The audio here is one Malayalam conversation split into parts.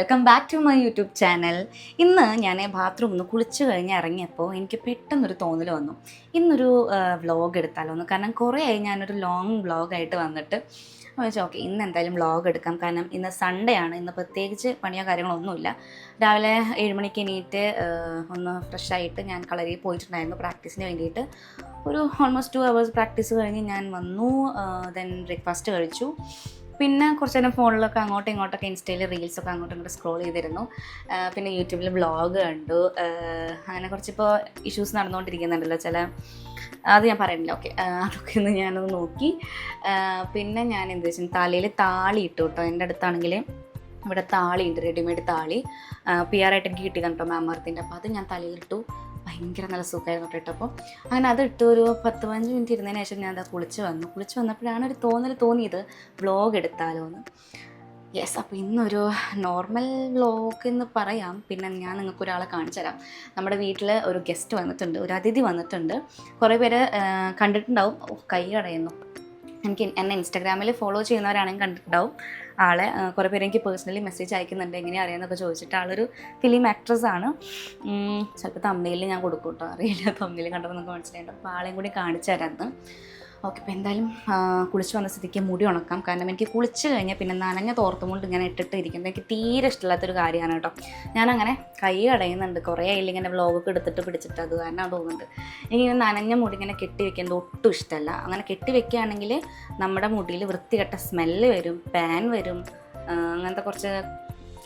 Welcome back to my YouTube channel. ഇന്ന് ഞാൻ ബാത്റൂമിൽ നിന്ന് കുളിച്ച് കഴിഞ്ഞ് ഇറങ്ങിയപ്പോൾ എനിക്ക് പെട്ടെന്നൊരു തോന്നൽ വന്നു. ഇന്നൊരു വ്ളോഗ് എടുത്താലോ എന്ന്. കാരണം കുറേ ആയി ഞാനൊരു ലോങ് വ്ളോഗായിട്ട് വന്നിട്ട് വെച്ചാൽ ഓക്കെ ഇന്ന് എന്തായാലും വ്ളോഗ് എടുക്കാം. കാരണം ഇന്ന് സൺഡേ ആണ്. ഇന്ന് പ്രത്യേകിച്ച് പണിയോ കാര്യങ്ങളൊന്നുമില്ല രാവിലെ ഏഴ് മണിക്ക് എണീറ്റ് ഒന്ന് ഫ്രഷായിട്ട് ഞാൻ കളരിയിൽ പോയിട്ടുണ്ടായിരുന്നു പ്രാക്ടീസിന് വേണ്ടിയിട്ട്. ഒരു ഓൾമോസ്റ്റ് ടു അവേഴ്സ് പ്രാക്ടീസ് കഴിഞ്ഞ് ഞാൻ വന്നു ദെൻ ബ്രേക്ക്ഫാസ്റ്റ് കഴിച്ചു. പിന്നെ കുറച്ച് നേരം ഫോണിലൊക്കെ അങ്ങോട്ടും ഇങ്ങോട്ടൊക്കെ ഇൻസ്റ്റയിൽ റീൽസൊക്കെ അങ്ങോട്ടും ഇങ്ങോട്ടും സ്ക്രോൾ ചെയ്തിരുന്നു. പിന്നെ യൂട്യൂബിൽ വ്ളോഗ് കണ്ടു. അങ്ങനെ കുറച്ചിപ്പോൾ ഇഷ്യൂസ് നടന്നുകൊണ്ടിരിക്കുന്നുണ്ടല്ലോ ചില അത് ഞാൻ പറയുന്നില്ല. ഓക്കെ അതൊക്കെ ഒന്ന് ഞാനൊന്ന് നോക്കി. പിന്നെ ഞാൻ എന്ത് വെച്ചാൽ തലയിൽ താളി ഇട്ടു കേട്ടോ. എന്റെ അടുത്താണെങ്കിൽ ഇവിടെ താളി റെഡിമെയ്ഡ് താളി. പി ആർ ആയിട്ട് എനിക്ക് കേട്ടോ മാമർത്തിന്റെ അപ്പോൾ അത് ഞാൻ തലയിലിട്ടു ഭയങ്കര നല്ല സുഖമായിരുന്നു കേട്ടോ. അപ്പോൾ അങ്ങനെ അത് ഇട്ട് ഒരു പത്ത് പതിനഞ്ച് മിനിറ്റ് ഇരുന്നതിന് ശേഷം ഞാൻ അത് കുളിച്ച് വന്നു. കുളിച്ച് വന്നപ്പോഴാണ് ഒരു തോന്നൽ തോന്നിയത് വ്ളോഗ് എടുത്താലോ എന്ന്. യെസ് അപ്പോൾ ഇന്നൊരു നോർമൽ വ്ളോഗ് എന്ന് പറയാം. പിന്നെ ഞാൻ നിങ്ങൾക്ക് ഒരാളെ കാണിച്ചു തരാം. നമ്മുടെ വീട്ടിൽ ഒരു ഗസ്റ്റ് വന്നിട്ടുണ്ട് ഒരു അതിഥി വന്നിട്ടുണ്ട്. കുറേ പേര് കണ്ടിട്ടുണ്ടാവും. കൈ കടയുന്നു എനിക്ക് എന്നെ ഇൻസ്റ്റാഗ്രാമിൽ ഫോളോ ചെയ്യുന്നവരാണെങ്കിൽ കണ്ടിട്ടുണ്ടാവും. ആളെ കുറേ പേര് എനിക്ക് പേഴ്സണലി മെസ്സേജ് അയക്കുന്നുണ്ട്. എങ്ങനെയാണ് അറിയാമെന്നൊക്കെ ചോദിച്ചിട്ട് ആളൊരു ഫിലിം ആക്ട്രസ് ആണ്. ചിലപ്പോൾ തമ്മിൽ ഞാൻ കൊടുക്കും കേട്ടോ അറിയില്ല തമ്മിൽ കണ്ടപ്പോൾ നമുക്ക് മനസ്സിലായിട്ട് അപ്പോൾ ആളെയും കൂടി കാണിച്ചു തരാമെന്ന് ഓക്കെ അപ്പോൾ എന്തായാലും കുളിച്ച് വന്ന സ്ഥിതിക്ക് മുടി ഉണക്കാം. കാരണം എനിക്ക് കുളിച്ച് കഴിഞ്ഞാൽ പിന്നെ നനഞ്ഞ തോർത്തുകൊണ്ട് ഇങ്ങനെ ഇട്ടിട്ട് ഇരിക്കുന്നത് എനിക്ക് തീരെ ഇഷ്ടമില്ലാത്തൊരു കാര്യമാണ് കേട്ടോ. ഞാനങ്ങനെ കൈ അടയുന്നുണ്ട്. കുറേ ആയില്ല ഇങ്ങനെ എടുത്തിട്ട് പിടിച്ചിട്ട്. അത് കാരണം തോന്നുന്നുണ്ട്. എനിക്ക് നനഞ്ഞ മുടി ഇങ്ങനെ കെട്ടി വെക്കുന്നത് ഒട്ടും ഇഷ്ടമല്ല. അങ്ങനെ കെട്ടി വെക്കുകയാണെങ്കിൽ നമ്മുടെ മുടിയിൽ വൃത്തികെട്ട സ്മെല്ല് വരും പാൻ വരും അങ്ങനത്തെ കുറച്ച്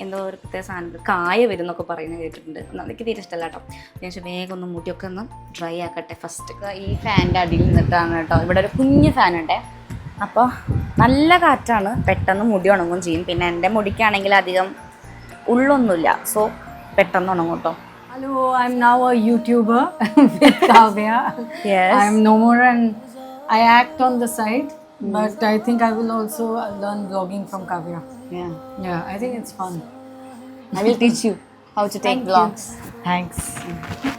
എന്തോ ഒരു പ്രത്യേക സാധനം കായ വരും എന്നൊക്കെ പറയുന്നത് കേട്ടിട്ടുണ്ട്. എനിക്ക് തീരെ ഇഷ്ടമല്ല കേട്ടോ. അത്യാവശ്യം വേഗം ഒന്ന് മുടിയൊക്കെ ഒന്ന് ഡ്രൈ ആക്കട്ടെ ഫസ്റ്റ് ഈ ഫാനിന്റെ അടിയിൽ നിന്നിട്ടാണ് കേട്ടോ. ഇവിടെ ഒരു കുഞ്ഞ് ഫാനുണ്ടേ അപ്പോൾ നല്ല കാറ്റാണ്. പെട്ടെന്ന് മുടി ഉണങ്ങും ചെയ്യും. പിന്നെ എന്റെ മുടിക്കാണെങ്കിൽ അധികം ഉള്ളൊന്നുമില്ല. സോ പെട്ടെന്ന് ഉണങ്ങും കേട്ടോ. I am now a YouTuber Kavya I am no more and I act on the side, but I think I will also learn vlogging from Kavya. Yeah. Yeah, I think it's fun. I will teach you how to take Thank vlogs. Thanks.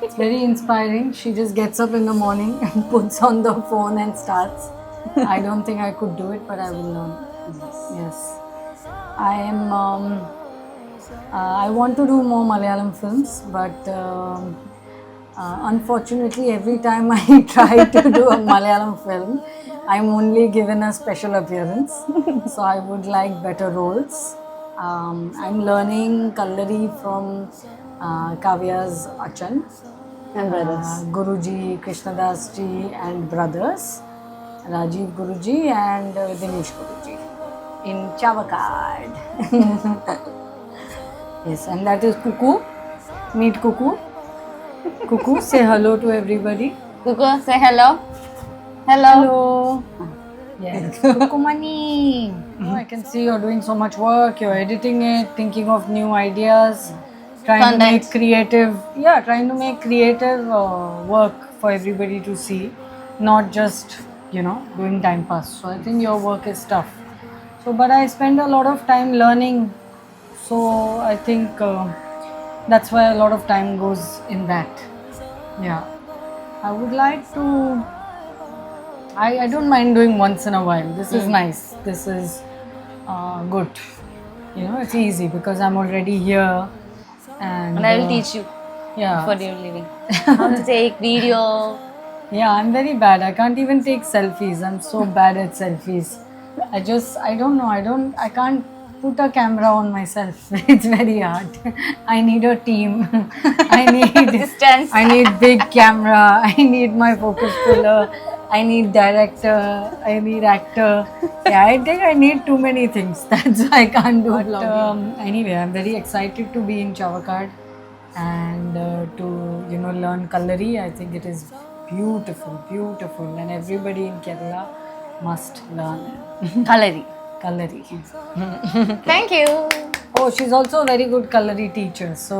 It's very inspiring. She just gets up in the morning and puts on the phone and starts. I don't think I could do it, but I will learn. Yes. I am. Um, uh, I want to do more Malayalam films, but um, uh, unfortunately, every time I try to do a Malayalam film, I'm only given a special appearance. so I would like better roles. Um, I'm learning Kallari from uh, Kavya's Achan. And brothers. Uh, Guruji, Krishnadas ji, and brothers. Rajiv Guruji and uh, Dinesh Guruji in Chavakad. yes, and that is Kuku. Meet Kuku. Kuku, say hello to everybody. Kuku, say hello. Hello. Hello. Yes. Kukumani. Oh, I can see you're doing so much work. You're editing it, thinking of new ideas, trying to make creative. Yeah, trying to make creative uh, work for everybody to see, not just you know doing time pass. So I think your work is tough. So, but I spend a lot of time learning. So I think uh, that's why a lot of time goes in that. Yeah, I would like to I, I don't mind doing once in a while. This is nice. This is uh, good. You know, it's easy because I'm already here. And And I will uh, teach you Yeah. for your living. How to take video. Yeah, I'm very bad. I can't even take selfies. I'm so bad at selfies. I just, I don't know. I don't, I can't put a camera on myself. It's very hard. I need a team. I need distance. I need big camera. I need my focus puller. I need director. I need actor. Yeah, I think I need too many things. That's why I can't do it. Um, anyway, I'm very excited to be in Chavakad and uh, to you know learn Kallari. I think it is beautiful, beautiful, and everybody in Kerala must learn Kallari. Kallari. Thank you Oh, she's also a very good teacher teacher, so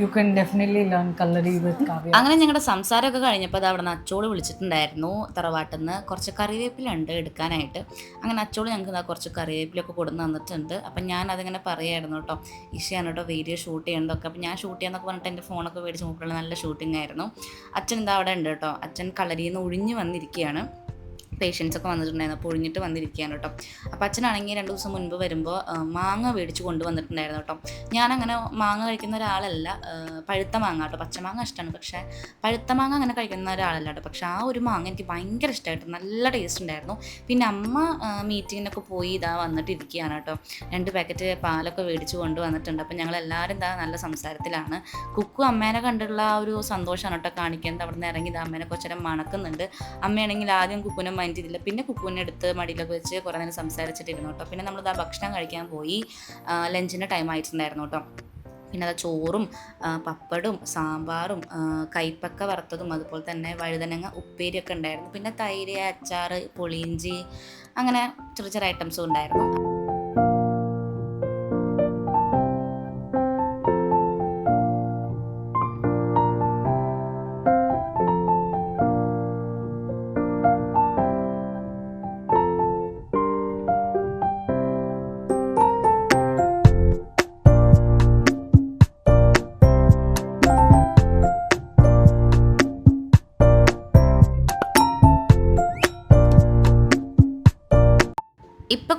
you can definitely learn with with Kavya. അങ്ങനെ ഞങ്ങളുടെ സംസാരമൊക്കെ കഴിഞ്ഞപ്പോൾ അത് അവിടെ നിന്ന് അച്ചോൾ വിളിച്ചിട്ടുണ്ടായിരുന്നു തറവാട്ടിൽ നിന്ന് കുറച്ച് കറിവേപ്പിലുണ്ട് എടുക്കാനായിട്ട്. അങ്ങനെ അച്ചോൾ ഞങ്ങൾക്ക് ഇതാ കുറച്ച് കറിവേപ്പിലൊക്കെ കൊടുന്ന് തന്നിട്ടുണ്ട്. അപ്പം ഞാൻ അതിങ്ങനെ പറയായിരുന്നു കേട്ടോ ഇഷയാണ് കേട്ടോ വീഡിയോ ഷൂട്ട് ചെയ്യേണ്ടതൊക്കെ അപ്പം ഞാൻ ഷൂട്ട് ചെയ്യാന്നൊക്കെ പറഞ്ഞിട്ട് എന്റെ ഫോണൊക്കെ മേടിച്ച് നോക്കുമ്പോൾ നല്ല ഷൂട്ടിംഗ് ആയിരുന്നു. അച്ഛൻ എന്താ അവിടെ ഉണ്ട് കേട്ടോ. അച്ഛൻ കളരിയിൽ നിന്ന് ഒഴിഞ്ഞു വന്നിരിക്കുകയാണ്. പേഷ്യൻസ് ഒക്കെ വന്നിട്ടുണ്ടായിരുന്നു. പൊഴിഞ്ഞിട്ട് വന്നിരിക്കുകയാണ് കേട്ടോ. അപ്പോൾ അച്ഛനാണെങ്കിൽ രണ്ട് ദിവസം മുൻപ് വരുമ്പോൾ മാങ്ങ മേടിച്ച് കൊണ്ടുവന്നിട്ടുണ്ടായിരുന്നു കേട്ടോ. ഞാനങ്ങനെ മാങ്ങ കഴിക്കുന്ന ഒരാളല്ല. പഴുത്ത മാങ്ങ കേട്ടോ. പച്ചമാങ്ങ ഇഷ്ടമാണ്. പക്ഷേ പഴുത്ത മാങ്ങ അങ്ങനെ കഴിക്കുന്ന ഒരാളല്ല കേട്ടോ. പക്ഷേ ആ ഒരു മാങ്ങ എനിക്ക് ഭയങ്കര ഇഷ്ടമായിട്ട് നല്ല ടേസ്റ്റ് ഉണ്ടായിരുന്നു. പിന്നെ അമ്മ മീറ്റിങ്ങിനൊക്കെ പോയി ഇതാ വന്നിട്ട് ഇരിക്കുകയാണ് കേട്ടോ. രണ്ട് പാക്കറ്റ് പാലൊക്കെ മേടിച്ച് കൊണ്ടുവന്നിട്ടുണ്ട്. അപ്പം ഞങ്ങൾ എല്ലാവരും ഇതാ നല്ല സംസാരത്തിലാണ്. കുക്കു അമ്മേനെ കണ്ടിട്ടുള്ള ആ ഒരു സന്തോഷമാണ് കേട്ടോ കാണിക്കുന്നത്. അവിടെ നിന്ന് ഇറങ്ങി ഇതാ അമ്മേനെ കുറച്ചേരം മണക്കുന്നുണ്ട്. അമ്മയാണെങ്കിൽ ആദ്യം കുക്കുനെ മൈൻഡ് ചെയ്തില്ല പിന്നെ കുക്കുവിനെ എടുത്ത് മടിയിലൊക്കെ വെച്ച് കുറേ നേരം സംസാരിച്ചിട്ടിരുന്നു കേട്ടോ. പിന്നെ നമ്മളിതാ ഭക്ഷണം കഴിക്കാൻ പോയി. ലഞ്ചിന്റെ ടൈം ആയിട്ടുണ്ടായിരുന്നു കേട്ടോ. പിന്നെ അത് ചോറും പപ്പടും സാമ്പാറും കൈപ്പക്ക വറുത്തതും അതുപോലെ തന്നെ വഴുതനങ്ങ ഉപ്പേരിയൊക്കെ ഉണ്ടായിരുന്നു. പിന്നെ തൈര് അച്ചാർ പുളിയിഞ്ചി അങ്ങനെ ചെറിയ ചെറിയ ഐറ്റംസും ഉണ്ടായിരുന്നു.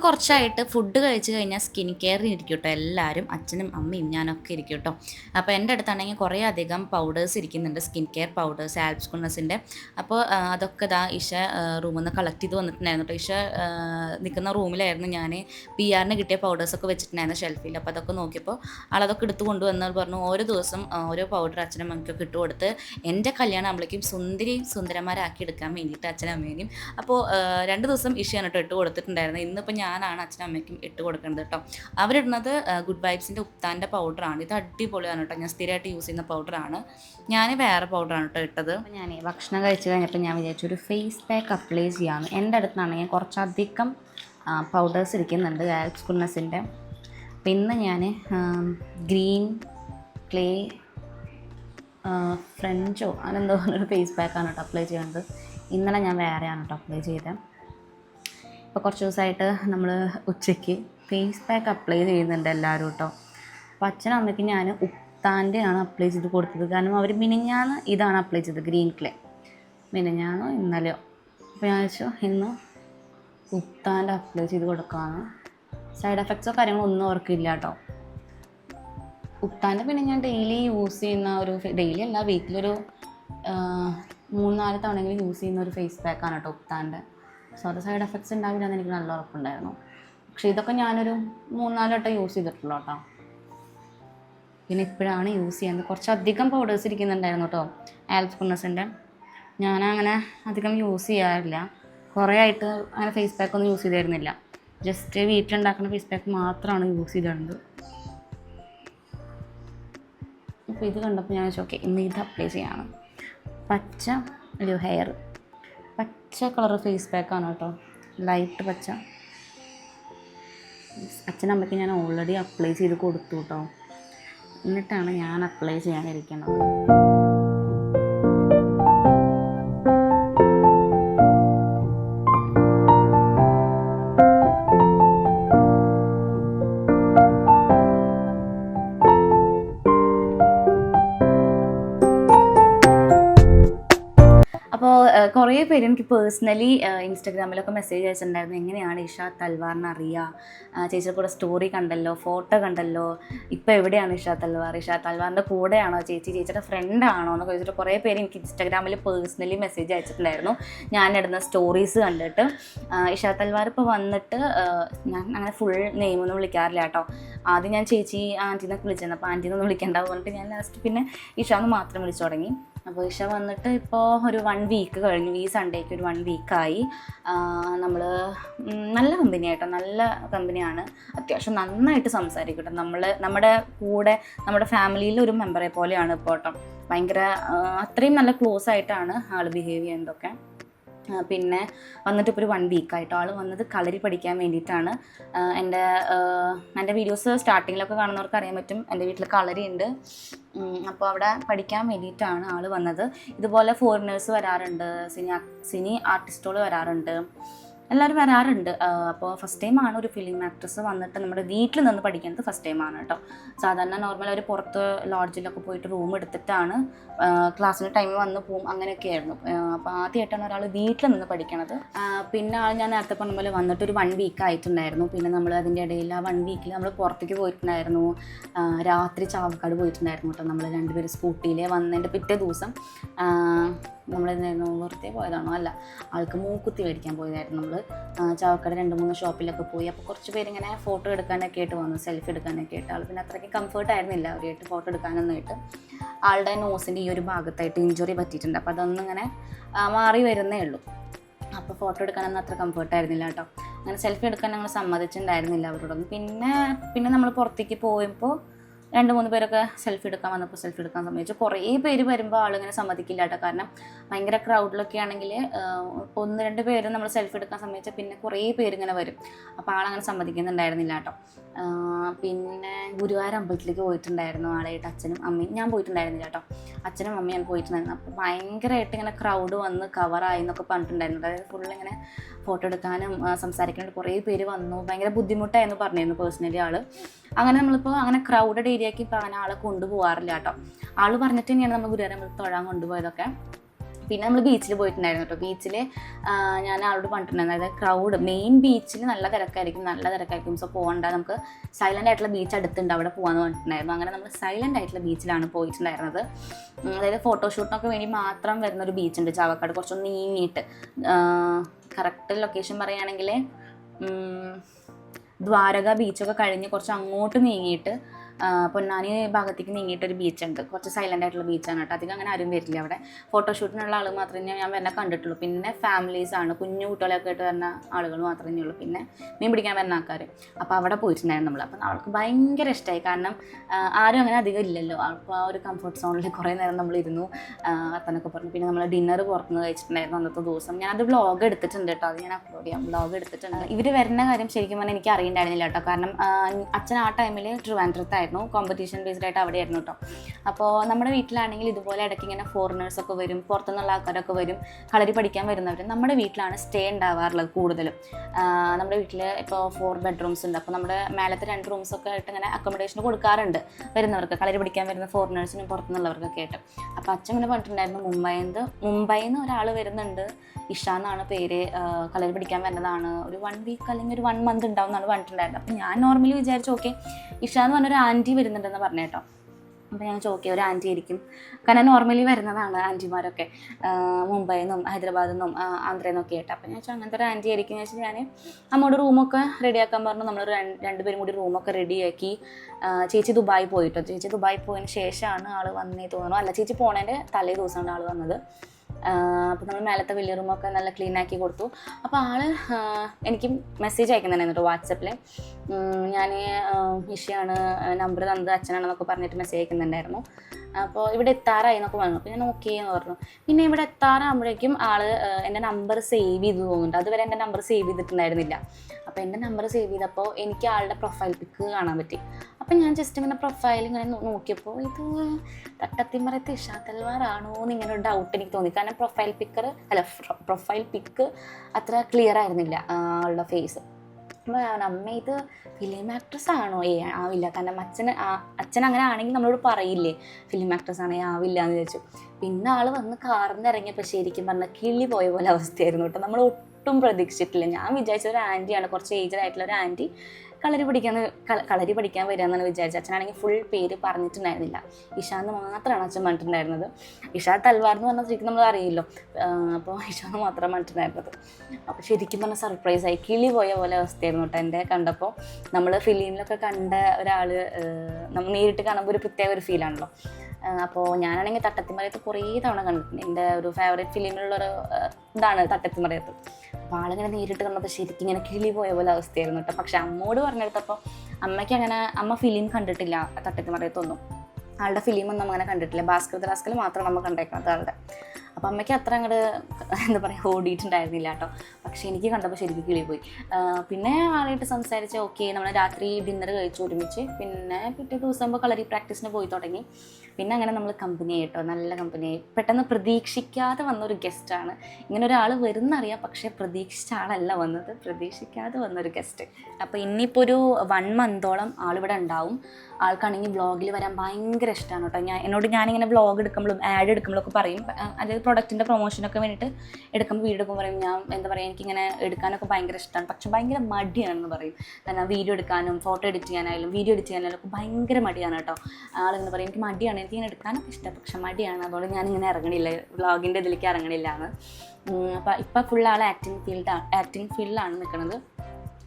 കുറച്ചായിട്ട് ഫുഡ് കഴിച്ച് കഴിഞ്ഞാൽ സ്കിൻ കെയറിന് ഇരിക്കും കേട്ടോ എല്ലാവരും അച്ഛനും അമ്മയും ഞാനൊക്കെ ഇരിക്കും കേട്ടോ അപ്പോൾ എന്റെ അടുത്താണെങ്കിൽ കുറേ അധികം പൗഡേഴ്സ് ഇരിക്കുന്നുണ്ട്. സ്കിൻ കെയർ പൗഡേഴ്സ് ആൽപ്സ് കുണ്ണസിന്റെ അപ്പോൾ അതൊക്കെ ഇതാ ഇഷ റൂമിൽ നിന്ന് കളക്ട് ചെയ്ത് വന്നിട്ടുണ്ടായിരുന്നു കേട്ടോ ഇഷ നിൽക്കുന്ന റൂമിലായിരുന്നു ഞാൻ പി ആറിന് കിട്ടിയ പൗഡേഴ്സൊക്കെ വെച്ചിട്ടുണ്ടായിരുന്നു ഷെൽഫിൽ അപ്പോൾ അതൊക്കെ നോക്കിയപ്പോൾ ആളതൊക്കെ എടുത്തു കൊണ്ടുവന്നാൽ പറഞ്ഞു ഓരോ ദിവസം ഓരോ പൗഡർ അച്ഛനും അമ്മയ്ക്കൊക്കെ ഇട്ട് കൊടുത്ത് എന്റെ കല്യാണം ആകുമ്പോഴേക്കും സുന്ദരിയും സുന്ദരന്മാരാക്കി എടുക്കാൻ വേണ്ടിയിട്ട് അച്ഛനും അമ്മേനെയും അപ്പോൾ രണ്ട് ദിവസം ഇഷയാണ് കേട്ടോ ഇട്ട് കൊടുത്തിട്ടുണ്ടായിരുന്നത് ഇന്നിപ്പോൾ ഞാനാണ് അച്ഛനും അമ്മയ്ക്കും ഇട്ട് കൊടുക്കുന്നത് കേട്ടോ. അവരിടുന്നത് ഗുഡ് വൈബ്സിന്റെ ഉപ്താന്റെ പൗഡറാണ് ഇത് അടിപൊളിയാണ് കേട്ടോ. ഞാൻ സ്ഥിരമായിട്ട് യൂസ് ചെയ്യുന്ന പൗഡറാണ് ഞാൻ വേറെ പൗഡറാണ് കേട്ടോ ഇട്ടത്. ഞാൻ ഭക്ഷണം കഴിച്ച് കഴിഞ്ഞപ്പോൾ ഞാൻ വിചാരിച്ചു ഒരു ഫേസ് പാക്ക് അപ്ലൈ ചെയ്യാമെന്ന് എന്റെ അടുത്താണ് അടുത്താണെങ്കിൽ കുറച്ചധികം പൗഡേഴ്സ് ഇരിക്കുന്നുണ്ട്. ആൽപ്സ് കുന്നസിന്റെ പിന്നെ ഞാൻ ഗ്രീൻ ക്ലേ ഫ്രഞ്ചോ അങ്ങനെന്തോ ഒരു ഫേസ് പാക്കാണ് കേട്ടോ അപ്ലൈ ചെയ്യുന്നത്. ഇന്നലെ ഞാൻ വേറെയാണ് കേട്ടോ അപ്ലൈ ചെയ്തത്. ഇപ്പോൾ കുറച്ച് ദിവസമായിട്ട് നമ്മൾ ഉച്ചയ്ക്ക് ഫേസ് പാക്ക് അപ്ലൈ ചെയ്യുന്നുണ്ട് എല്ലാവരും കേട്ടോ അപ്പോൾ അച്ഛനും അമ്മയ്ക്ക് ഞാൻ ഉപ്താന്റെ ആണ് അപ്ലൈ ചെയ്ത് കൊടുത്തത്. കാരണം അവർ മിനിഞ്ഞാന്ന് ഇതാണ് അപ്ലൈ ചെയ്തത് ഗ്രീൻ ക്ലേ മിനിഞ്ഞാന്നോ ഇന്നലെയോ? അപ്പോൾ ഞാൻ വെച്ചു ഇന്ന് ഉപ്താന്റെ അപ്ലൈ ചെയ്ത് കൊടുക്കാമെന്ന് സൈഡ് എഫക്ട്സോ കാര്യങ്ങളോ ഒന്നും അവർക്കില്ല കേട്ടോ ഉപ്താന്റെ പിന്നെ ഞാൻ ഡെയിലി യൂസ് ചെയ്യുന്ന ഒരു ഡെയിലി അല്ല വീക്കിലൊരു മൂന്നാൽ തവണയെങ്കിലും യൂസ് ചെയ്യുന്ന ഒരു ഫേസ് പാക്കാണ് കേട്ടോ ഉപ്താന്റെ. സോ അത് സൈഡ് എഫക്ട്സ് ഉണ്ടാവില്ല എന്ന് എനിക്ക് നല്ല ഉറപ്പുണ്ടായിരുന്നു. പക്ഷേ ഇതൊക്കെ ഞാനൊരു മൂന്നാൽ വട്ടം യൂസ് ചെയ്തിട്ടുള്ളൂ കേട്ടോ. പിന്നെ ഇപ്പോഴാണ് യൂസ് ചെയ്യുന്നത്. കുറച്ചധികം പൗഡേഴ്സ് ഇരിക്കുന്നുണ്ടായിരുന്നു കേട്ടോ. ആൽസ് കുന്നസിന്റെ ഞാനങ്ങനെ അധികം യൂസ് ചെയ്യാറില്ല. കുറേ ആയിട്ട് അങ്ങനെ ഫേസ് പാക്ക് ഒന്നും യൂസ് ചെയ്തിരുന്നില്ല. ജസ്റ്റ് വീട്ടിലുണ്ടാക്കുന്ന ഫേസ് പാക്ക് മാത്രമാണ് യൂസ് ചെയ്തിരുന്നത്. അപ്പോൾ ഇത് കണ്ടപ്പോൾ ഞാൻ വെച്ചു ഓക്കെ ഇന്ന് ഇത് അപ്ലൈ ചെയ്യാണ്. പച്ച ഒരു ഹെയർ പച്ച കളർ ഫേസ് പാക്കാണ് കേട്ടോ. ലൈറ്റ് പച്ച. അച്ഛനമ്മയ്ക്ക് ഞാൻ ഓൾറെഡി അപ്ലൈ ചെയ്ത് കൊടുത്തു കേട്ടോ. എന്നിട്ടാണ് ഞാൻ അപ്ലൈ ചെയ്യാനിരിക്കുന്നത്. അപ്പോൾ കുറേ പേര് എനിക്ക് പേഴ്സണലി ഇൻസ്റ്റഗ്രാമിലൊക്കെ മെസ്സേജ് അയച്ചിട്ടുണ്ടായിരുന്നു. എങ്ങനെയാണ് ഇഷ തൽവാറിനെ അറിയുക ചേച്ചിയുടെ കൂടെ സ്റ്റോറി കണ്ടല്ലോ ഫോട്ടോ കണ്ടല്ലോ. ഇപ്പോൾ എവിടെയാണ് ഇഷ തൽവാർ? ഇഷ തൽവാറിന്റെ കൂടെയാണോ ചേച്ചി? ചേച്ചിയുടെ ഫ്രണ്ടാണോ എന്നൊക്കെ ചോദിച്ചിട്ട് കുറേ പേര് എനിക്ക് ഇൻസ്റ്റാഗ്രാമിൽ പേഴ്സണലി മെസ്സേജ് അയച്ചിട്ടുണ്ടായിരുന്നു. ഞാൻ ഇടുന്ന സ്റ്റോറീസ് കണ്ടിട്ട്. ഇഷ തൽവാർ ഇപ്പോൾ വന്നിട്ട് ഞാൻ അങ്ങനെ ഫുൾ നെയിമൊന്നും വിളിക്കാറില്ല കേട്ടോ. ആദ്യം ഞാൻ ചേച്ചി ആന്റീന്നൊക്കെ വിളിച്ചിരുന്നു. അപ്പോൾ ആന്റീന്നൊന്നും വിളിക്കേണ്ട പറഞ്ഞിട്ട് ഞാൻ ലാസ്റ്റ് പിന്നെ ഇഷ എന്ന് മാത്രം വിളിച്ചു തുടങ്ങി. അപ്പോൾ ഇഷ വന്നിട്ട് ഇപ്പോൾ ഒരു വൺ വീക്ക് കഴിഞ്ഞു. ഈ സൺഡേക്ക് ഒരു വൺ വീക്കായി നമ്മൾ നല്ല കമ്പനി ആയിട്ടോ നല്ല കമ്പനിയാണ് അത്യാവശ്യം നന്നായിട്ട് സംസാരിക്കട്ടെ കേട്ടോ നമ്മൾ നമ്മുടെ കൂടെ നമ്മുടെ ഫാമിലിയിൽ ഒരു മെമ്പറെ പോലെയാണ് ഇപ്പോൾ ഭയങ്കര അത്രയും നല്ല ക്ലോസ് ആയിട്ടാണ് ആൾ ബിഹേവ് ചെയ്യുന്നതൊക്കെ. പിന്നെ വന്നിട്ട് ഇപ്പോൾ ഒരു വൺ വീക്കായിട്ട് ആൾ വന്നത് കളരി പഠിക്കാൻ വേണ്ടിയിട്ടാണ്. എന്റെ എന്റെ വീഡിയോസ് സ്റ്റാർട്ടിങ്ങിലൊക്കെ കാണുന്നവർക്ക് അറിയാൻ പറ്റും. എന്റെ വീട്ടിൽ കളരി ഉണ്ട്. അപ്പോൾ അവിടെ പഠിക്കാൻ വേണ്ടിയിട്ടാണ് ആൾ വന്നത്. ഇതുപോലെ ഫോറിനേഴ്സ് വരാറുണ്ട്. സിനി സിനി ആർട്ടിസ്റ്റുകൾ വരാറുണ്ട്. എല്ലാവരും വരാറുണ്ട്. അപ്പോൾ ഫസ്റ്റ് ടൈം ആണ് ഒരു ഫിലിം ആക്ട്രസ് വന്നിട്ട് നമ്മുടെ വീട്ടിൽ നിന്ന് പഠിക്കുന്നത് ഫസ്റ്റ് ടൈം ആണ് കേട്ടോ സാധാരണ നോർമൽ അവർ പുറത്ത് ലോഡ്ജിലൊക്കെ പോയിട്ട് റൂം എടുത്തിട്ടാണ് ക്ലാസ്സിന് ടൈം വന്ന് പോവും. അങ്ങനെയൊക്കെ ആയിരുന്നു. അപ്പോൾ ആദ്യമായിട്ടാണ് ഒരാൾ വീട്ടിൽ നിന്ന് പഠിക്കണത്. പിന്നെ ആൾ ഞാൻ നേരത്തെ പറഞ്ഞ പോലെ വന്നിട്ട് ഒരു വൺ വീക്ക് ആയിട്ടുണ്ടായിരുന്നു. പിന്നെ നമ്മൾ അതിന്റെ ഇടയിൽ ആ വൺ വീക്കിൽ നമ്മൾ പുറത്തേക്ക് പോയിട്ടുണ്ടായിരുന്നു. രാത്രി ചാവക്കാട് പോയിട്ടുണ്ടായിരുന്നു കേട്ടോ നമ്മൾ രണ്ടുപേരും സ്കൂട്ടിയിലെ വന്നതിന്റെ പിറ്റേ ദിവസം. നമ്മളെന്തായിരുന്നു വെറുതെ പോയതാണോ? അല്ല ആൾക്ക് മൂക്കുത്തി മേടിക്കാൻ പോയതായിരുന്നു നമ്മൾ ചാവക്കട രണ്ട് മൂന്ന് ഷോപ്പിലൊക്കെ പോയി. അപ്പോൾ കുറച്ച് പേരിങ്ങനെ ഫോട്ടോ എടുക്കാനൊക്കെ ആയിട്ട് വന്നു സെൽഫി എടുക്കാനൊക്കെ ആയിട്ട്. ആൾ പിന്നെ അത്രയ്ക്ക് കംഫർട്ട് ആയിരുന്നില്ല അവരായിട്ട് ഫോട്ടോ എടുക്കാനൊന്നായിട്ട് ആളുടെ നോസിന്റെ ഈ ഒരു ഭാഗത്തായിട്ട് ഇഞ്ചുറി പറ്റിയിട്ടുണ്ട്. അപ്പോൾ അതൊന്നിങ്ങനെ മാറി വരുന്നേ ഉള്ളൂ. അപ്പോൾ ഫോട്ടോ എടുക്കാനൊന്നും അത്ര കംഫർട്ട് ആയിരുന്നില്ല കേട്ടോ. അങ്ങനെ സെൽഫി എടുക്കാൻ ഞങ്ങൾ സമ്മതിച്ചിട്ടുണ്ടായിരുന്നില്ല അവരോടൊന്നും. പിന്നെ പിന്നെ നമ്മൾ പുറത്തേക്ക് പോയപ്പോൾ രണ്ട് മൂന്ന് പേരൊക്കെ സെൽഫി എടുക്കാൻ വന്നപ്പോൾ സെൽഫി എടുക്കാൻ സമ്മതിച്ചു. കുറേ പേര് വരുമ്പോൾ ആളിങ്ങനെ സമ്മതിക്കില്ല കേട്ടോ കാരണം ഭയങ്കര ക്രൗഡിലൊക്കെ ആണെങ്കിൽ ഒന്ന് രണ്ട് പേര് നമ്മൾ സെൽഫി എടുക്കാൻ സമ്മതിച്ചാൽ പിന്നെ കുറേ പേര് ഇങ്ങനെ വരും. അപ്പോൾ ആളങ്ങനെ സമ്മതിക്കുന്നുണ്ടായിരുന്നില്ല കേട്ടോ പിന്നെ ഗുരുവായൂർ അമ്പലത്തിലേക്ക് പോയിട്ടുണ്ടായിരുന്നു ആളായിട്ട് അച്ഛനും അമ്മയും. ഞാൻ പോയിട്ടുണ്ടായിരുന്നില്ല കേട്ടോ അച്ഛനും അമ്മയും ഞാൻ പോയിട്ടുണ്ടായിരുന്നു. അപ്പോൾ ഭയങ്കരമായിട്ട് ഇങ്ങനെ ക്രൗഡ് വന്ന് കവറായി എന്നൊക്കെ പറഞ്ഞിട്ടുണ്ടായിരുന്നു. അതായത് ഫുള്ളിങ്ങനെ ഫോട്ടോ എടുക്കാനും സംസാരിക്കാനും കുറേ പേര് വന്നു. ഭയങ്കര ബുദ്ധിമുട്ടായിരുന്നു പറഞ്ഞിരുന്നു പേഴ്സണലി ആൾ. അങ്ങനെ നമ്മളിപ്പോൾ അങ്ങനെ ക്രൗഡഡ് ഏരിയക്ക് ഇപ്പോൾ അങ്ങനെ ആളെ കൊണ്ടുപോകാറില്ല കേട്ടോ. ആൾ പറഞ്ഞിട്ട് തന്നെയാണ് നമ്മൾ അമ്പലത്തിൽ തൊഴാൻ കൊണ്ടുപോയതൊക്കെ. പിന്നെ നമ്മൾ ബീച്ചിൽ പോയിട്ടുണ്ടായിരുന്നു കേട്ടോ. ബീച്ചിൽ ഞാൻ ആളോട് പറഞ്ഞിട്ടുണ്ടായിരുന്നു അതായത് ക്രൗഡ് മെയിൻ ബീച്ചിൽ നല്ല തിരക്കായിരിക്കും നല്ല തിരക്കായിരിക്കും. സോ പോകണ്ട നമുക്ക് സൈലന്റ് ആയിട്ടുള്ള ബീച്ച് അടുത്തുണ്ട്. അവിടെ പോകാമെന്ന് പറഞ്ഞിട്ടുണ്ടായിരുന്നു. അങ്ങനെ നമ്മൾ സൈലന്റ് ആയിട്ടുള്ള ബീച്ചിലാണ് പോയിട്ടുണ്ടായിരുന്നത്. അതായത് ഫോട്ടോഷൂട്ടിനൊക്കെ വേണ്ടി മാത്രം വരുന്ന ഒരു ബീച്ചുണ്ട് ചാവക്കാട്. കുറച്ചൊന്ന് നീങ്ങിയിട്ട്. കറക്റ്റ് ലൊക്കേഷൻ പറയുകയാണെങ്കിൽ ദ്വാരക ബീച്ചൊക്കെ കഴിഞ്ഞ് കുറച്ച് അങ്ങോട്ട് നീങ്ങിയിട്ട് പൊന്നാനി ഭാഗത്തേക്ക് നീങ്ങിയിട്ടൊരു ബീച്ചുണ്ട് കുറച്ച് സൈലന്റ് ആയിട്ടുള്ള ബീച്ചാണ് കേട്ടോ. അധികം അങ്ങനെ ആരും വരില്ല അവിടെ. ഫോട്ടോഷൂട്ടിനുള്ള ആൾ മാത്രമേ ഞാൻ വരുന്ന കണ്ടിട്ടുള്ളൂ. പിന്നെ ഫാമിലീസാണ് കുഞ്ഞു കുട്ടികളൊക്കെ ആയിട്ട് വരുന്ന ആളുകൾ മാത്രമേ ഉള്ളൂ. പിന്നെ മീൻ പിടിക്കാൻ വരുന്ന ആൾക്കാർ അപ്പോൾ അവിടെ പോയിട്ടുണ്ടായിരുന്നു നമ്മൾ അപ്പം അവൾക്ക് ഭയങ്കര ഇഷ്ടമായി കാരണം ആരും അങ്ങനെ അധികം ഇല്ലല്ലോ. അപ്പോൾ ആ ഒരു കംഫർട്ട് സോണിൽ കുറേ നേരം നമ്മൾ ഇരുന്നു അത്തനൊക്കെ പറഞ്ഞു. പിന്നെ നമ്മൾ ഡിന്നർ പുറത്തുനിന്ന് കഴിച്ചിട്ടുണ്ടായിരുന്നു അന്നത്തെ ദിവസം. ഞാനത് ബ്ലോഗ് എടുത്തിട്ടുണ്ട് കേട്ടോ. അത് ഞാൻ അപ്ലോഡ് ചെയ്യാം. ബ്ലോഗ് എടുത്തിട്ടുണ്ട്. ഇവർ വരുന്ന കാര്യം ശരിക്കും പറഞ്ഞാൽ എനിക്ക് അറിയണ്ടായിരുന്നില്ല കേട്ടോ. കാരണം അച്ഛൻ ആ ടൈമിൽ ട്രിവാൻഡ്രത്തായിരുന്നു കോമ്പറ്റീഷൻ ബേസ്ഡ് ആയിട്ട് അവിടെ ആയിരുന്നു കേട്ടോ അപ്പോൾ നമ്മുടെ വീട്ടിലാണെങ്കിൽ ഇതുപോലെ ഇടയ്ക്ക് ഇങ്ങനെ ഫോറിനേഴ്സ് ഒക്കെ വരും പുറത്തുനിന്നുള്ള ആൾക്കാരൊക്കെ വരും കളരി പഠിക്കാൻ വരുന്നവർ നമ്മുടെ വീട്ടിലാണ് സ്റ്റേ ഉണ്ടാവാറുള്ളത് കൂടുതലും. നമ്മുടെ വീട്ടിൽ ഇപ്പോൾ ഫോർ ബെഡ്റൂംസ് ഉണ്ട്. അപ്പോൾ നമ്മുടെ മേലത്തെ രണ്ട് റൂംസ് ഒക്കെ ആയിട്ട് ഇങ്ങനെ അക്കോമഡേഷൻ കൊടുക്കാറുണ്ട് വരുന്നവർക്ക് കളരി പഠിക്കാൻ വരുന്ന ഫോറിനേഴ്സിനും പുറത്തുനിന്നുള്ളവർക്കൊക്കെ ആയിട്ട്. അപ്പോൾ അച്ഛൻ ഇങ്ങനെ പറഞ്ഞിട്ടുണ്ടായിരുന്നു മുംബൈയിൽ നിന്ന് മുംബൈയിൽ നിന്ന് ഒരാൾ വരുന്നുണ്ട്. ഇഷ എന്നാണ് പേര്. കളരി പഠിക്കാൻ വരുന്നതാണ്. ഒരു വൺ വീക്ക് അല്ലെങ്കിൽ ഒരു വൺ മന്ത് ഉണ്ടാവും എന്നാണ് പറഞ്ഞിട്ടുണ്ടായിരുന്നത്. അപ്പോൾ ഞാൻ നോർമലി വിചാരിച്ചു ഓക്കെ ഇഷ എന്ന് പറഞ്ഞൊരു ആന്റി വരുന്നുണ്ടെന്ന് പറഞ്ഞു കേട്ടോ. അപ്പോൾ ഞാൻ ചോദിക്കുക ഒരു ആന്റി ആയിരിക്കും? കാരണം നോർമലി വരുന്നതാണ് ആന്റിമാരൊക്കെ മുംബൈയിൽ നിന്നും ഹൈദരാബാദിൽ നിന്നും ആന്ധ്രയിൽ നിന്നൊക്കെ ആയിട്ട്. അപ്പോൾ ഞാൻ വെച്ചാൽ അങ്ങനത്തെ ഒരു ആന്റി ആയിരിക്കും? എന്ന് വെച്ചാൽ ഞാൻ നമ്മുടെ റൂമൊക്കെ റെഡിയാക്കാൻ പറഞ്ഞു. നമ്മൾ രണ്ടുപേരും കൂടി റൂമൊക്കെ റെഡിയാക്കി ചേച്ചി ദുബായി പോയിട്ടോ? ചേച്ചി ദുബായി പോയതിന് ശേഷമാണ് ആൾ വന്നേ തോന്നുന്നു. അല്ല ചേച്ചി പോണേന്റെ തലേ ദിവസമാണ് ആൾ വന്നത്. അപ്പോൾ നമ്മൾ മേലത്തെ വലിയ റൂമൊക്കെ നല്ല ക്ലീൻ ആക്കി കൊടുത്തു. അപ്പോൾ ആൾ എനിക്ക് മെസ്സേജ് അയക്കുന്നുണ്ടായിരുന്നു വാട്സപ്പിൽ ഞാൻ ഇഷയാണ് നമ്പർ തന്നത് അച്ഛനാണെന്നൊക്കെ പറഞ്ഞിട്ട് മെസ്സേജ് അയക്കുന്നുണ്ടായിരുന്നു. അപ്പോൾ ഇവിടെ എത്താറായി എന്നൊക്കെ പറഞ്ഞു. അപ്പോൾ ഞാൻ ഓക്കെ എന്ന് പറഞ്ഞു. പിന്നെ ഇവിടെ എത്താറാകുമ്പോഴേക്കും ആൾ എന്റെ നമ്പർ സേവ് ചെയ്ത് തോന്നുന്നുണ്ട്. അതുവരെ എന്റെ നമ്പർ സേവ് ചെയ്തിട്ടുണ്ടായിരുന്നില്ല. അപ്പോൾ എന്റെ നമ്പർ സേവ് ചെയ്തപ്പോൾ എനിക്ക് ആളുടെ പ്രൊഫൈൽ പിക്ക് കാണാൻ പറ്റി. അപ്പം ഞാൻ ജസ്റ്റ് ഇങ്ങനെ പ്രൊഫൈൽ ഇങ്ങനെ നോക്കിയപ്പോൾ ഇത് തട്ടത്തിമറത്ത് ഇഷാ തൽവാറാണോ എന്ന് ഇങ്ങനെ ഒരു ഡൗട്ട് എനിക്ക് തോന്നി. കാരണം പ്രൊഫൈൽ പിക്കർ അല്ല പ്രൊഫൈൽ പിക്ക് അത്ര ക്ലിയർ ആയിരുന്നില്ല ആളുടെ ഫേസ് അപ്പോൾ അമ്മ ഇത് ഫിലിം ആക്ട്രസ് ആണോ? ഏ ആവില്ല. കാരണം അച്ഛന് അച്ഛൻ അങ്ങനെ ആണെങ്കിൽ നമ്മളോട് പറയില്ലേ ഫിലിം ആക്ട്രസ് ആണേ ആവില്ല എന്ന് ചോദിച്ചു പിന്നെ ആൾ വന്ന് കാറിന്ന് ഇറങ്ങിയപ്പോൾ ശരിക്കും പറഞ്ഞാൽ കിളി പോയ പോലെ അവസ്ഥയായിരുന്നു കേട്ടോ. നമ്മൾ പ്രതീക്ഷിച്ചിട്ടില്ല. ഞാൻ വിചാരിച്ച ഒരു ആന്റിയാണ് കുറച്ച് ഏജ്ഡ് ആയിട്ടുള്ള ഒരു ആന്റി കളരി പഠിക്കാൻ കളരി പഠിക്കാൻ വരിക എന്നാണ് വിചാരിച്ചത്. അച്ഛനാണെങ്കിൽ ഫുൾ പേര് പറഞ്ഞിട്ടുണ്ടായിരുന്നില്ല. ഇഷാന്ന് മാത്രമാണ് അച്ഛൻ പറഞ്ഞിട്ടുണ്ടായിരുന്നത്. ഇഷാ തൽവാർ എന്ന് പറഞ്ഞാൽ ശരിക്കും നമ്മൾ അറിയില്ലോ. അപ്പോൾ ഇഷാന്ന് മാത്രം പറഞ്ഞിട്ടുണ്ടായിരുന്നത്. അപ്പോൾ ശരിക്കും പറഞ്ഞാൽ സർപ്രൈസ് ആയി. കിളി പോയ പോലെ അവസ്ഥയായിരുന്നു കേട്ടോ എന്റെ കണ്ടപ്പോൾ നമ്മൾ ഫിലിമിലൊക്കെ കണ്ട ഒരാൾ നമ്മൾ നേരിട്ട് കാണുമ്പോൾ ഒരു പ്രത്യേക ഒരു ഫീലാണല്ലോ അപ്പോൾ ഞാനാണെങ്കിൽ തട്ടത്തിമറയത്ത് കുറേ തവണ കണ്ടിട്ടുണ്ട്. എന്റെ ഒരു ഫേവറേറ്റ് ഫിലിമിലുള്ളൊരു ഇതാണ് തട്ടത്തിമറയത്ത്. അപ്പോൾ ആളിങ്ങനെ നേരിട്ട് കണ്ടപ്പോൾ ശരിക്കും ഇങ്ങനെ കിളി പോയ പോലെ അവസ്ഥയായിരുന്നു കേട്ടോ. പക്ഷെ അമ്മോട് പറഞ്ഞെടുത്തപ്പോൾ അമ്മയ്ക്ക് അങ്ങനെ അമ്മ ഫിലിം കണ്ടിട്ടില്ല തട്ടത്തിമറയത്തൊന്നും. ആളുടെ ഫിലിമൊന്നും അങ്ങനെ കണ്ടിട്ടില്ല. ഭാസ്കർ ദാസ്കൽ മാത്രം നമ്മൾ കണ്ടേക്കുന്നത് ആളുടെ. അപ്പം അമ്മയ്ക്ക് അത്ര അങ്ങോട്ട് എന്താ പറയുക ഓടിയിട്ടുണ്ടായിരുന്നില്ല കേട്ടോ. പക്ഷേ എനിക്ക് കണ്ടപ്പോൾ ശരിക്കും കിളി പോയി. പിന്നെ ആളായിട്ട് സംസാരിച്ച് ഓക്കെ നമ്മൾ രാത്രി ഡിന്നർ കഴിച്ചു ഒരുമിച്ച്. പിന്നെ പിറ്റേ ദിവസം കളരി പ്രാക്ടീസിന് പോയി തുടങ്ങി. പിന്നെ അങ്ങനെ നമ്മൾ കമ്പനി കേട്ടോ നല്ല കമ്പനി പെട്ടെന്ന് പ്രതീക്ഷിക്കാതെ വന്ന ഒരു ഗസ്റ്റാണ് ഇങ്ങനെ ഒരാൾ വരുന്നറിയാം പക്ഷേ പ്രതീക്ഷിച്ച ആളല്ല വന്നത്. പ്രതീക്ഷിക്കാതെ വന്നൊരു ഗസ്റ്റ് അപ്പോൾ ഇനിയിപ്പോൾ ഒരു വൺ മന്തോളം ആളിവിടെ ഉണ്ടാവും. ആൾക്കാണെങ്കിൽ വ്ളോഗിൽ വരാൻ ഭയങ്കര ഇഷ്ടമാണ് കേട്ടോ ഞാൻ എന്നോട് ഞാനിങ്ങനെ വ്ളോഗ് എടുക്കുമ്പോഴും ആഡ് എടുക്കുമ്പോഴൊക്കെ പറയും. അതായത് പ്രൊഡക്റ്റിന്റെ പ്രൊമോഷനൊക്കെ വേണ്ടിയിട്ട് എടുക്കുമ്പോൾ വീഡിയോ എടുക്കുമ്പോൾ പറയും ഞാൻ എന്താ പറയുക എനിക്കിങ്ങനെ എടുക്കാനൊക്കെ ഭയങ്കര ഇഷ്ടമാണ് പക്ഷെ ഭയങ്കര മടിയാണെന്ന് പറയും. കാരണം വീഡിയോ എടുക്കാനും ഫോട്ടോ എഡിറ്റ് ചെയ്യാനായാലും വീഡിയോ എഡിറ്റ് ചെയ്യാനായാലും ഒക്കെ ഭയങ്കര മടിയാണ് കേട്ടോ ആളിങ്ങനെ പറയും എനിക്ക് മടിയാണ് എനിക്ക് ഇങ്ങനെ എടുക്കാനൊക്കെ ഇഷ്ടം പക്ഷെ മടിയാണ്. അതുകൊണ്ട് ഞാനിങ്ങനെ ഇറങ്ങണില്ല. വ്ളോഗിന്റെ ഇതിലേക്ക് ഇറങ്ങണില്ല എന്ന് അപ്പോൾ ഇപ്പം ഫുൾ ആൾ ആക്ടിങ് ഫീൽഡാണ് ആക്ടിങ് ഫീൽഡിലാണ് നിൽക്കുന്നത്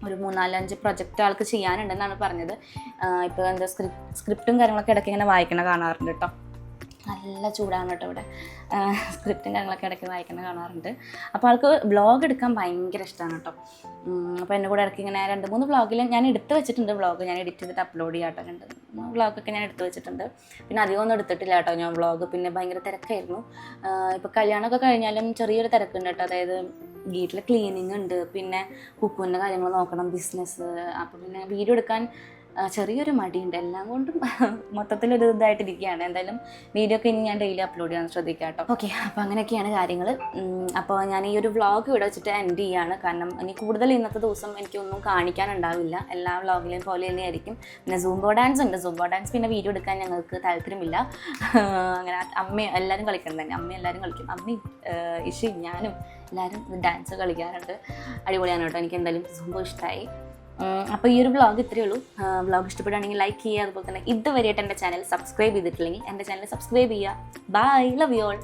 ഒരു മൂന്നാലഞ്ച് പ്രൊജക്റ്റ് ആൾക്ക് ചെയ്യാനുണ്ടെന്നാണ് പറഞ്ഞത്. ഇപ്പോൾ എന്താ സ്ക്രിപ്റ്റും കാര്യങ്ങളൊക്കെ ഇടയ്ക്ക് ഇങ്ങനെ വായിക്കണ കാണാറുണ്ട് കേട്ടോ നല്ല ചൂടാണ് കേട്ടോ ഇവിടെ. സ്ക്രിപ്റ്റും കാര്യങ്ങളൊക്കെ ഇടയ്ക്ക് വായിക്കുന്നത് കാണാറുണ്ട്. അപ്പോൾ ആൾക്ക് വ്ളോഗ് എടുക്കാൻ ഭയങ്കര ഇഷ്ടമാണ് കേട്ടോ. അപ്പോൾ എന്റെ കൂടെ ഇടയ്ക്ക് ഇങ്ങനെ രണ്ട് മൂന്ന് വ്ളോഗിൽ ഞാൻ എടുത്ത് വെച്ചിട്ടുണ്ട് വ്ളോഗ് ഞാൻ എഡിറ്റ് ചെയ്തിട്ട് അപ്ലോഡ് ചെയ്യാം കേട്ടോ രണ്ട് മൂന്ന് വ്ളോഗൊക്കെ ഞാൻ എടുത്ത് വെച്ചിട്ടുണ്ട്. പിന്നെ അധികം ഒന്നും എടുത്തിട്ടില്ല കേട്ടോ ഞാൻ വ്ളോഗ് പിന്നെ ഭയങ്കര തിരക്കായിരുന്നു. ഇപ്പോൾ കല്യാണമൊക്കെ കഴിഞ്ഞാലും ചെറിയൊരു തിരക്കുണ്ട് കേട്ടോ. അതായത് വീട്ടിൽ ക്ലീനിങ് ഉണ്ട്. പിന്നെ കുക്കുവിന്റെ കാര്യങ്ങൾ നോക്കണം ബിസിനസ് അപ്പോൾ പിന്നെ വീഡിയോ എടുക്കാൻ ചെറിയൊരു മടിയുണ്ട്. എല്ലാം കൊണ്ടും മൊത്തത്തിലൊരു ഇതായിട്ടിരിക്കുകയാണ്. എന്തായാലും വീഡിയോ ഒക്കെ ഇനി ഞാൻ ഡെയിലി അപ്ലോഡ് ചെയ്യാൻ ശ്രദ്ധിക്കാം കേട്ടോ. ഓക്കെ അപ്പോൾ അങ്ങനെയൊക്കെയാണ് കാര്യങ്ങൾ അപ്പോൾ ഞാൻ ഈ ഒരു വ്ളോഗ് ഇവിടെ വെച്ചിട്ട് എൻഡ് ചെയ്യാണ്. കാരണം ഇനി കൂടുതൽ ഇന്നത്തെ ദിവസം എനിക്കൊന്നും കാണിക്കാനുണ്ടാവില്ല. എല്ലാ വ്ളോഗിലെയും പോലെ തന്നെയായിരിക്കും പിന്നെ സൂംബോ ഡാൻസ് ഉണ്ട്. സൂംബോ ഡാൻസ് പിന്നെ വീഡിയോ എടുക്കാൻ ഞങ്ങൾക്ക് താല്പര്യമില്ല. അങ്ങനെ അമ്മ എല്ലാവരും കളിക്കണം തന്നെ. അമ്മ എല്ലാവരും കളിക്കും. അമ്മയും ഇഷി ഞാനും എല്ലാവരും ഡാൻസ് കളിക്കാറുണ്ട്. അടിപൊളിയാണ് കേട്ടോ. എനിക്ക് എന്തായാലും സൂംബോ ഇഷ്ടമായി അപ്പോൾ ഈ ഒരു വ്ളോഗ് ഇത്രയേ ഉള്ളൂ. വ്ളോഗ് ഇഷ്ടപ്പെടുകയാണെങ്കിൽ ലൈക്ക് ചെയ്യുക അതുപോലെ തന്നെ ഇതുവരെയായിട്ട് എന്റെ ചാനൽ സബ്സ്ക്രൈബ് ചെയ്തിട്ടില്ലെങ്കിൽ എന്റെ ചാനൽ സബ്സ്ക്രൈബ് ചെയ്യുക. Bye love you all